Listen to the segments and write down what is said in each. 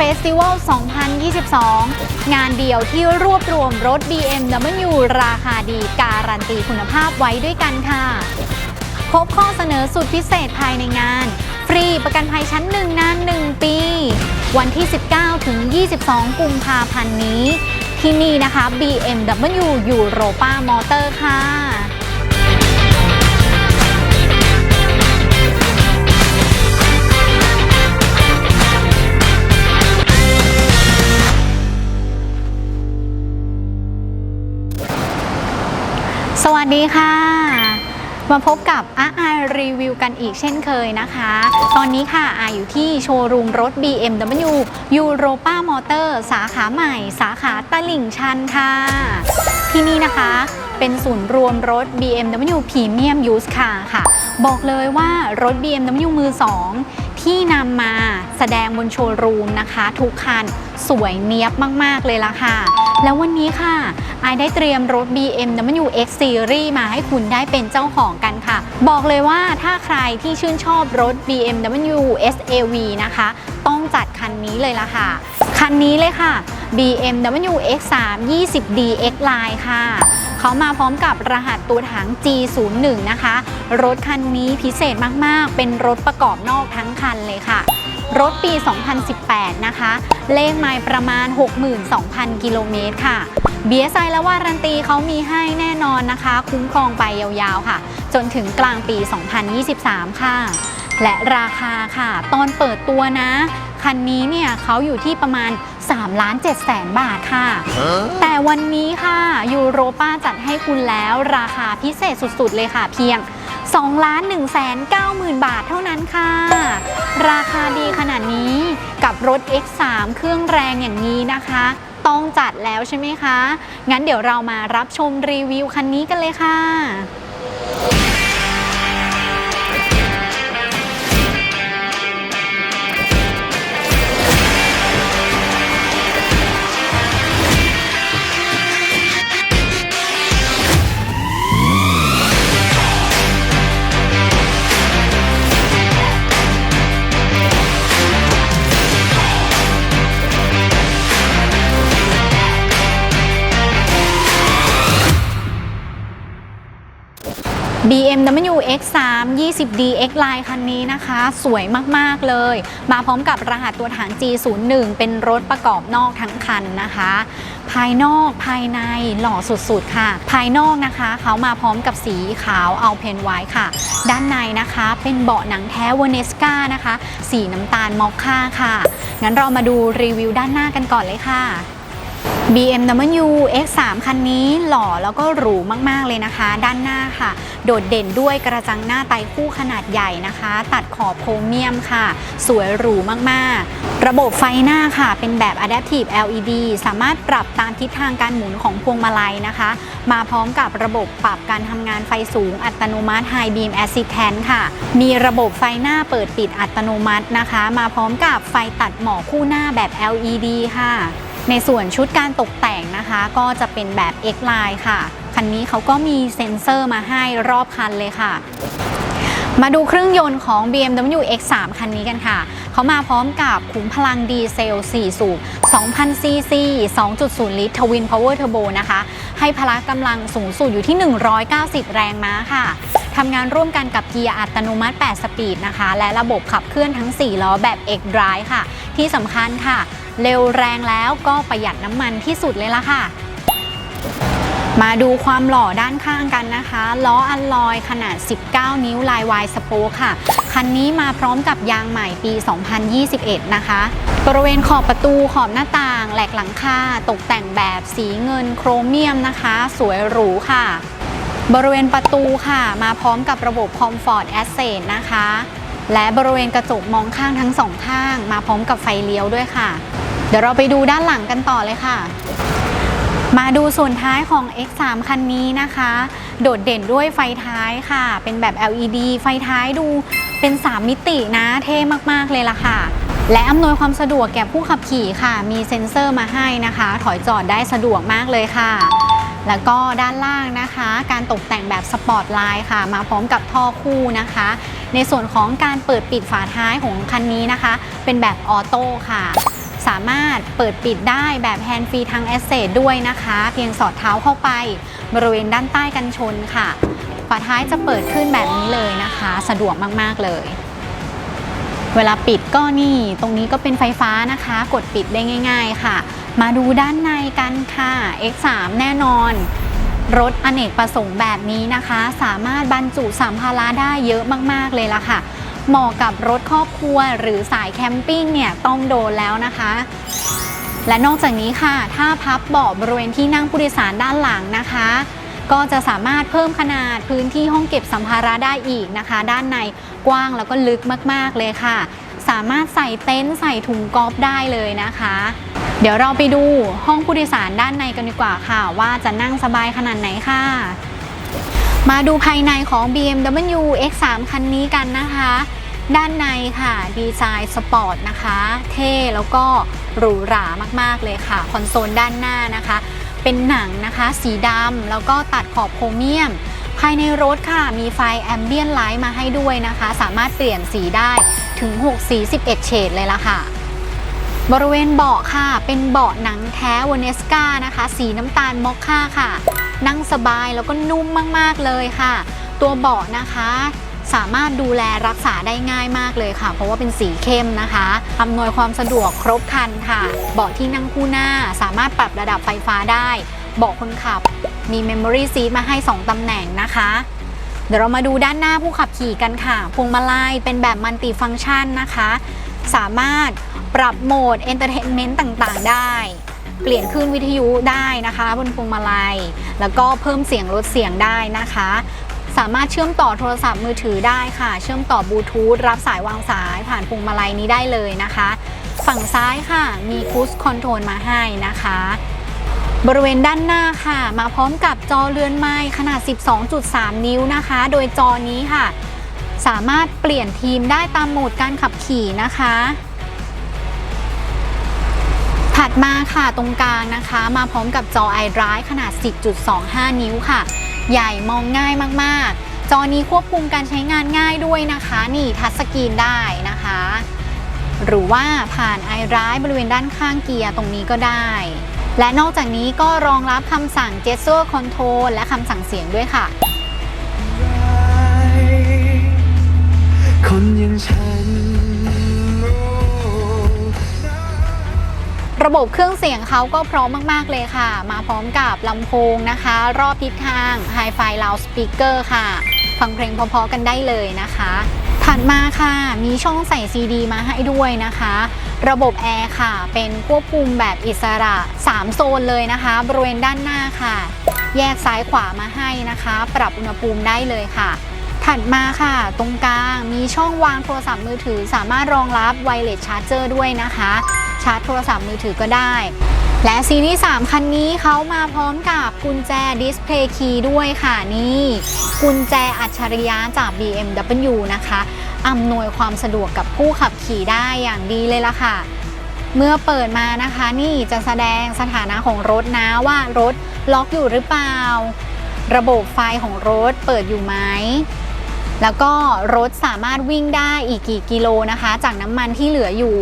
Festival 2022 งานเดียวที่รวบรวมรถ BMW ราคาดีการันตีคุณภาพไว้ด้วยกันค่ะ พบข้อเสนอสุดพิเศษภายในงาน ฟรีประกันภัยชั้นหนึ่งนาน 1 ปี วันที่ 19 ถึง 22 กุมภาพันธ์นี้ ที่นี่นะคะ BMW Europa Motor ค่ะ สวัสดีค่ะ มาพบกับอาอารีวิวกันอีกเช่นเคยนะคะ ตอนนี้ค่ะอาอยู่ที่โชว์รูมรถ BMW Europa Motor สาขาใหม่ สาขาตลิ่งชันค่ะ ที่นี่นะคะเป็นศูนย์รวมรถ BMW Premium Used Car ค่ะ บอกเลยว่ารถ BMW มือ2 ที่นำมาแสดงบนโชว์รูมนะคะ ทุกคันสวยเนียบมาก ๆ เลยละค่ะ แล้ววันนี้ค่ะไอได้เตรียมรถ BMW X Series มาให้คุณได้เป็นเจ้าของกันค่ะ บอกเลยว่าถ้าใครที่ชื่นชอบรถ BMW SAV นะคะ ต้องจัดคันนี้เลยละค่ะ คันนี้เลยค่ะ BMW X3 20D X Line ค่ะ เขามาพร้อมกับรหัสตัวถัง G01 นะคะ รถคันนี้พิเศษมากๆ เป็นรถประกอบนอกทั้งคันเลยค่ะ รถปี 2018 นะคะ เลขไมล์ประมาณ 62,000 กิโลเมตรค่ะ BSI และวารันตีเขามีให้แน่นอนนะคะ คุ้มครองไปยาวๆค่ะ จนถึงกลางปี 2023 ค่ะ และราคาค่ะ ตอนเปิดตัวนะ คันนี้เนี่ยเขาอยู่ที่ประมาณ 3ล้าน7แสนบาทค่ะ แต่วันนี้ค่ะยูโรป้าจัดให้คุณแล้วราคาพิเศษสุดๆเลยค่ะเพียง2ล้าน1แสน9หมื่นบาทเท่านั้นค่ะ ราคาดีขนาดนี้กับรถ X3 เครื่องแรงอย่างนี้นะคะ ต้องจัดแล้วใช่ไหมคะ งั้นเดี๋ยวเรามารับชมรีวิวคันนี้กันเลยค่ะ BMW X3 20D X Line คันนี้นะคะ สวยมาก ๆ เลย มาพร้อมกับรหัสตัวถัง G01 เป็นรถประกอบนอกทั้งคันนะคะ ภายนอกภายในหล่อสุด ๆ ค่ะ ภายนอกนะคะเขามาพร้อมกับสีขาวเอาเพนไว้ค่ะ ด้านในนะคะเป็นเบาะหนังแท้เวเนสกานะคะ สีน้ำตาลมอคค่าค่ะ งั้นเรามาดูรีวิวด้านหน้ากันก่อนเลยค่ะ BMW X3 คันนี้หล่อแล้วก็หรูมากๆเลยนะคะ ด้านหน้าค่ะ โดดเด่นด้วยกระจังหน้าไตคู่ขนาดใหญ่นะคะ ตัดขอบโครเมียมค่ะ สวยหรูมากๆ ระบบไฟหน้าค่ะ เป็นแบบ Adaptive LED สามารถปรับตามทิศทางการหมุนของพวงมาลัยนะคะ มาพร้อมกับระบบปรับการทำงานไฟสูงอัตโนมัติ High Beam Assistant ค่ะ มีระบบไฟหน้าเปิดปิดอัตโนมัตินะคะ มาพร้อมกับไฟตัดหมอกคู่หน้าแบบ LED ค่ะ ในส่วนชุดการตกแต่งนะคะ ก็จะเป็นแบบ X Line ค่ะ คันนี้เขาก็มีเซ็นเซอร์มาให้รอบคันเลยค่ะ มาดูเครื่องยนต์ของ BMW X3 คันนี้กันค่ะ เขามาพร้อมกับขุมพลังดีเซล 4 สูบ 2,000 ซีซี 2.0 ลิตรทวินพาวเวอร์เทอร์โบนะคะ ให้พละกำลังสูงสุดอยู่ที่ 190 แรงม้าค่ะทำงานร่วมกันกับเกียร์อัตโนมัติ 8 สปีดนะคะ และระบบขับเคลื่อนทั้ง 4 ล้อแบบ X Drive ค่ะ ที่สำคัญค่ะ เร็วแรงแล้วก็ประหยัดน้ำมันที่สุดเลยละค่ะ มาดูความหล่อด้านข้างกันนะคะล้ออัลลอยขนาด 19 นิ้วลายวายสโปคค่ะ คันนี้มาพร้อมกับยางใหม่ปี 2021 นะคะบริเวณขอบประตูขอบหน้าต่างแหลกหลังคาตกแต่งแบบสีเงินโครเมียมนะคะ สวยหรูค่ะ บริเวณประตูค่ะ มาพร้อมกับระบบ Comfort Access นะคะ และบริเวณกระจกมองข้างทั้งสองข้าง มาพร้อมกับไฟเลี้ยวด้วยค่ะ เดี๋ยวเราไปดูด้านหลังกันต่อเลยค่ะ มาดูส่วนท้ายของ X3 คันนี้นะคะ โดดเด่นด้วยไฟท้ายค่ะ เป็นแบบ LED ไฟท้ายดูเป็น 3 มิตินะเท่มาก ๆ เลยล่ะค่ะ และอำนวยความสะดวกแก่ผู้ขับขี่ค่ะ มีเซ็นเซอร์มาให้นะคะ ถอยจอดได้สะดวกมากเลยค่ะ แล้วก็ด้านล่างนะคะ การตกแต่งแบบสปอร์ตไลน์ค่ะ มาพร้อมกับท่อคู่นะคะ ในส่วนของการเปิดปิดฝาท้ายของคันนี้นะคะ เป็นแบบออโต้ค่ะ สามารถเปิดปิดได้แบบแฮนด์ฟรีทางแอสเซทด้วยนะคะ เพียงสอดเท้าเข้าไปบริเวณด้านใต้กันชนค่ะฝาท้ายจะเปิดขึ้นแบบนี้เลยนะคะ สะดวกมาก ๆ เลย เวลาปิดก็นี่ ตรงนี้ก็เป็นไฟฟ้านะคะ กดปิดได้ง่าย ๆค่ะ มาดูด้านในกันค่ะ X3 แน่นอน รถอเนกประสงค์แบบนี้นะคะ สามารถบรรจุสัมภาระได้เยอะมาก ๆ เลยล่ะค่ะ เหมาะกับรถครอบครัวหรือสายแคมปิ้งเนี่ยต้องโดนแล้วนะคะและนอกจากนี้ค่ะ ถ้าพับเบาะบริเวณที่นั่งผู้โดยสารด้านหลังนะคะ ก็จะสามารถเพิ่มขนาดพื้นที่ห้องเก็บสัมภาระได้อีกนะคะ ด้านในกว้างแล้วก็ลึกมากๆเลยค่ะ สามารถใส่เต็นท์ใส่ถุงกอล์ฟได้เลยนะคะ เดี๋ยวเราไปดูห้องผู้โดยสารด้านในกันดีกว่าค่ะ ว่าจะนั่งสบายขนาดไหนค่ะ มาดูภายในของ BMW X3 คันนี้กันนะคะ ด้านในค่ะ ดีไซน์สปอร์ตนะคะ เท่แล้วก็หรูหรามากๆเลยค่ะ คอนโซลด้านหน้านะคะ เป็นหนังนะคะ สีดำแล้วก็ตัดขอบโครเมียม ภายในรถค่ะ มีไฟแอมเบียนไลท์มาให้ด้วยนะคะ สามารถเปลี่ยนสีได้ถึง 6 สี 11 เฉดเลยล่ะค่ะ บริเวณเบาะค่ะ เป็นเบาะหนังแท้วเนสกานะคะ สีน้ำตาลมอคค่าค่ะ นั่งสบายแล้วก็นุ่มมาก ๆ เลยค่ะ ตัวเบาะนะคะสามารถดูแลรักษาได้ง่ายมากเลยค่ะ เพราะว่าเป็นสีเข้มนะคะอำนวยความสะดวกครบครันค่ะ เบาะที่นั่งคู่หน้าสามารถปรับระดับไฟฟ้าได้ เบาะคนขับ มี Memory Seat มาให้ 2 ตำแหน่งนะคะ เดี๋ยวเรามาดูด้านหน้าผู้ขับขี่กันค่ะ พวงมาลัยเป็นแบบมัลติฟังก์ชันนะคะ สามารถ ปรับโหมด Entertainment ต่างๆ ได้ เปลี่ยนคลื่นวิทยุได้นะคะ บนพวงมาลัย แล้วก็เพิ่มเสียงลดเสียงได้นะคะ สามารถเชื่อมต่อโทรศัพท์มือถือได้ค่ะ เชื่อมต่อบลูทูธรับสายวางสายผ่านพวงมาลัยนี้ได้เลยนะคะ ฝั่งซ้ายค่ะมีคูสคอนโทรลมาให้นะคะบริเวณด้านหน้าค่ะ มาพร้อมกับจอเรือนไม้ขนาด 12.3 นิ้วนะคะ โดยจอนี้ค่ะ สามารถเปลี่ยนทีมได้ตามโหมดการขับขี่นะคะ ถัดมาค่ะตรงกลางนะคะ มาพร้อมกับจอ iDrive ขนาด 10.25 นิ้วค่ะ ใหญ่มองง่ายมากๆ จอนี้ควบคุมการใช้งานง่ายด้วยนะคะ นี่ทัชสกรีนได้นะคะ หรือว่าผ่าน iDrive บริเวณด้านข้างเกียร์ตรงนี้ก็ได้ และนอกจากนี้ก็รองรับคำสั่ง Gesture Control และคำสั่งเสียงด้วยค่ะ ระบบเครื่องเสียงเขาก็พร้อมมาก ๆ เลยค่ะ มาพร้อมกับลำโพงนะคะ รอบทิศทาง Hi-Fi Loudspeaker ค่ะ ฟังเพลงพอๆกันได้เลยนะคะ ถัดมาค่ะ มีช่องใส่ซีดีมาให้ด้วยนะคะ ระบบแอร์ค่ะ เป็นควบคุมแบบอิสระ 3 โซนเลยนะคะ บริเวณด้านหน้าค่ะ แยกซ้ายขวามาให้นะคะ ปรับอุณหภูมิได้เลยค่ะถัดมาค่ะ ตรงกลางมีช่องวางโทรศัพท์มือถือสามารถรองรับไวเลสชาร์จเจอร์ด้วยนะคะ ชาร์จโทรศัพท์มือถือก็ได้ และซีรีส์3คันนี้เขามาพร้อมกับกุญแจดิสเพลย์คีย์ด้วยค่ะนี่ กุญแจอัจฉริยะจาก BMW นะคะอำนวยความสะดวกกับผู้ขับขี่ได้อย่างดีเลยล่ะค่ะ เมื่อเปิดมานะคะนี่จะแสดงสถานะของรถนะว่ารถล็อกอยู่หรือเปล่า ระบบไฟของรถเปิดอยู่ไหมแล้วก็รถสามารถวิ่งได้อีกกี่กิโลนะคะ จากน้ำมันที่เหลืออยู่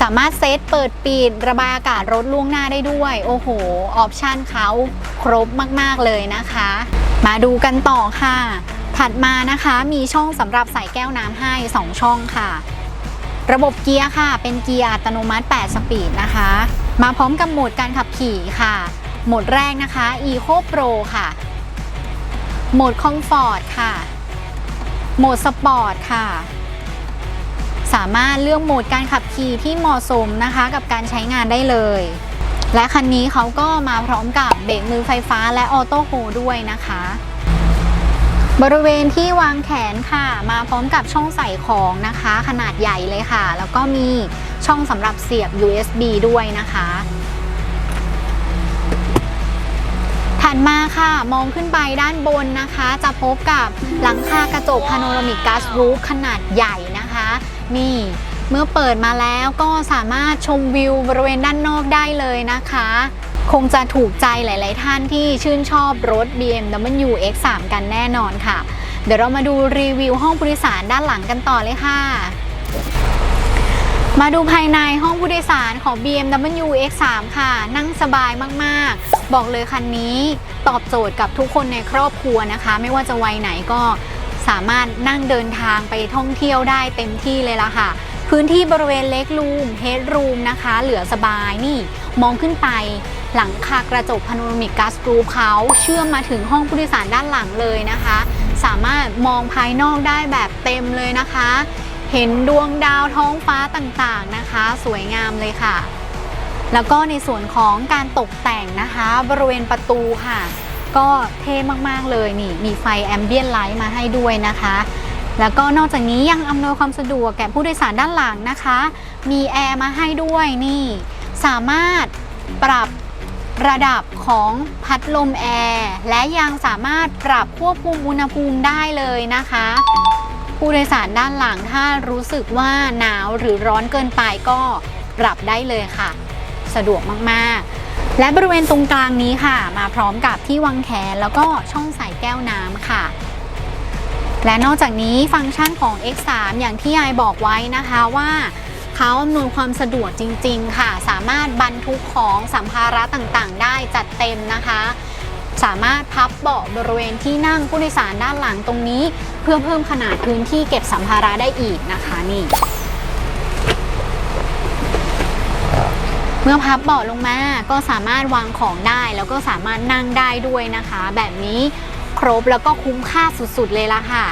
สามารถเซตเปิดปิดระบายอากาศรถล่วงหน้าได้ด้วย โอ้โห ออปชันเขาครบมากๆเลยนะคะ มาดูกันต่อค่ะ ถัดมานะคะมีช่องสำหรับใส่แก้วน้ำให้ 2 ช่องค่ะ ระบบเกียร์ค่ะ เป็นเกียร์อัตโนมัติ 8 สปีดนะคะ มาพร้อมกับโหมดการขับขี่ค่ะ โหมดแรกนะคะ Eco Pro ค่ะ โหมด Comfort ค่ะ โหมดสปอร์ตค่ะ สามารถเลือกโหมดการขับขี่ที่เหมาะสมนะคะกับการใช้งานได้เลย และคันนี้เขาก็มาพร้อมกับเบรกมือไฟฟ้าและออโต้โฮด้วยนะคะ บริเวณที่วางแขนค่ะ มาพร้อมกับช่องใส่ของนะคะ ขนาดใหญ่เลยค่ะ แล้วก็มีช่องสำหรับเสียบ USB ด้วยนะคะถัดมาค่ะมองขึ้นไปด้านบนนะคะ จะพบกับหลังคากระจกพาโนรามิกกัสรูฟขนาดใหญ่นะ นี่ เมื่อเปิดมาแล้วก็สามารถชมวิวบริเวณด้านนอกได้เลยนะคะ คงจะถูกใจหลาย ๆ ท่านที่ชื่นชอบรถ BMW X3 กันแน่นอนค่ะ เดี๋ยวเรามาดูรีวิวห้องผู้โดยสารด้านหลังกันต่อเลยค่ะมาดูภายในห้องผู้โดยสารของ BMW X3 ค่ะ นั่งสบายมากๆ บอกเลยคันนี้ตอบโจทย์กับทุกคนในครอบครัวนะคะ ไม่ว่าจะวัยไหนก็ สามารถนั่งเดินทางไปท่องเที่ยวได้เต็มที่เลยละค่ะ พื้นที่บริเวณเล็กรูมเฮดรูมนะคะ เหลือสบายนี่มองขึ้นไปหลังคากระจกพาโนรามิกก๊าซรูเขาเชื่อมมาถึงห้องผู้โดยสารด้านหลังเลยนะคะ สามารถมองภายนอกได้แบบเต็มเลยนะคะ เห็นดวงดาวท้องฟ้าต่างๆนะคะ สวยงามเลยค่ะ แล้วก็ในส่วนของการตกแต่งนะคะ บริเวณประตูค่ะ ก็เท่มาก ๆ เลยนี่มีไฟแอมเบียนไลท์มาให้ด้วยนะคะ แล้วก็นอกจากนี้ยังอำนวยความสะดวกแก่ผู้โดยสารด้านหลังนะคะ มีแอร์มาให้ด้วยนี่สามารถปรับระดับของพัดลมแอร์และยังสามารถปรับควบคุมอุณหภูมิได้เลยนะคะ ผู้โดยสารด้านหลังถ้ารู้สึกว่าหนาวหรือร้อนเกินไปก็ปรับได้เลยค่ะ สะดวกมากๆ และบริเวณตรงกลางนี้ค่ะ มาพร้อมกับที่วางแขนแล้วก็ช่องใส่แก้วน้ำค่ะ และนอกจากนี้ฟังก์ชันของ X3 อย่างที่ยายบอกไว้นะคะว่าเขาอำนวยความสะดวกจริง ๆ ค่ะ สามารถบรรทุกของสัมภาระต่างๆ ได้จัดเต็มนะคะ สามารถพับเบาะบริเวณที่นั่งผู้โดยสารด้านหลังตรงนี้ เพื่อเพิ่มขนาดพื้นที่เก็บสัมภาระได้อีกนะคะนี่ เมื่อพับเบาะลงมาก็สามารถวางของได้แล้วก็สามารถนั่งได้ด้วยนะคะ แบบนี้ครบแล้วก็คุ้มค่าสุดๆเลยละค่ะ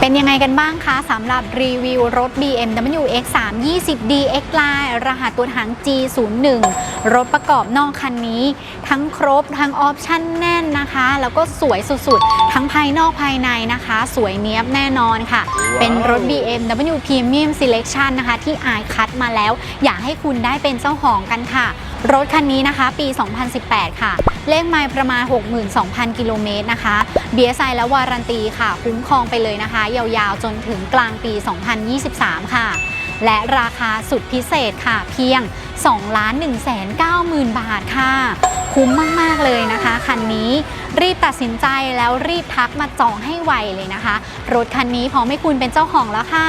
เป็นยังไงกันบ้างคะสำหรับรีวิวรถ BMW X3 20D X Line รหัสตัวถัง G01 รถประกอบนอกคันนี้ ทั้งครบทั้งออปชั่นแน่นนะคะ แล้วก็สวยสุดๆ ทั้งภายนอกภายในนะคะ สวยเนี้ยบแน่นอนค่ะ เป็นรถ BMW Premium Selection นะคะที่อายคัดมาแล้ว อยากให้คุณได้เป็นเจ้าของกันค่ะ รถคันนี้นะคะ ปี 2018 ค่ะเลขไมล์ประมาณ 62,000 กิโลเมตรนะคะ BSI และวารันตีค่ะ คุ้มครองไปเลยนะคะยาวๆ จนถึงกลางปี 2023 ค่ะ และราคาสุดพิเศษค่ะเพียง 2 1 9 0 0 0 0 บาทค่ะ คุ้มมาก ๆ เลยนะคะ คันนี้รีบตัดสินใจแล้วรีบทักมาจองให้ไวเลยนะคะ รถคันนี้พร้อมให้คุณเป็นเจ้าของแล้วค่ะ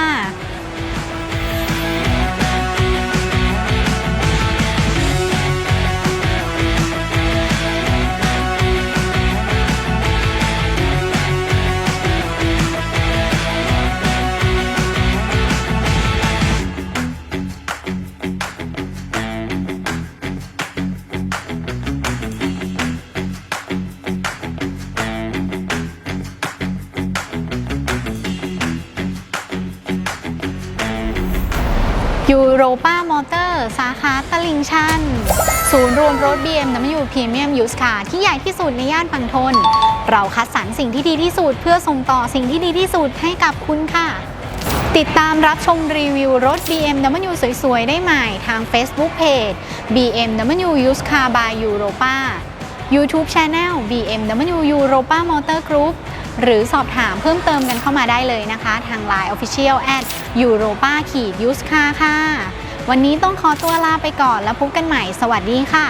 ยูโรป้ามอเตอร์สาขาตลิงชัน ศูนย์รวมรถ BMW Premium Used Car ที่ใหญ่ที่สุดในย่านฝั่งทน เราคัดสรรสิ่งที่ดีที่สุดเพื่อส่งต่อสิ่งที่ดีที่สุดให้กับคุณค่ะ ติดตามรับชมรีวิวรถ BMW สวยๆ ได้ใหม่ทาง Facebook Page BMW Used Car by Europa YouTube Channel BMW Europa Motor Group หรือสอบถามเพิ่มเติมกันเข้ามาได้เลยนะคะ ทาง Line Official at ยูโรป้าขีดยูสคาค่ะ วันนี้ต้องขอตัวลาไปก่อนแล้วพบกันใหม่ สวัสดีค่ะ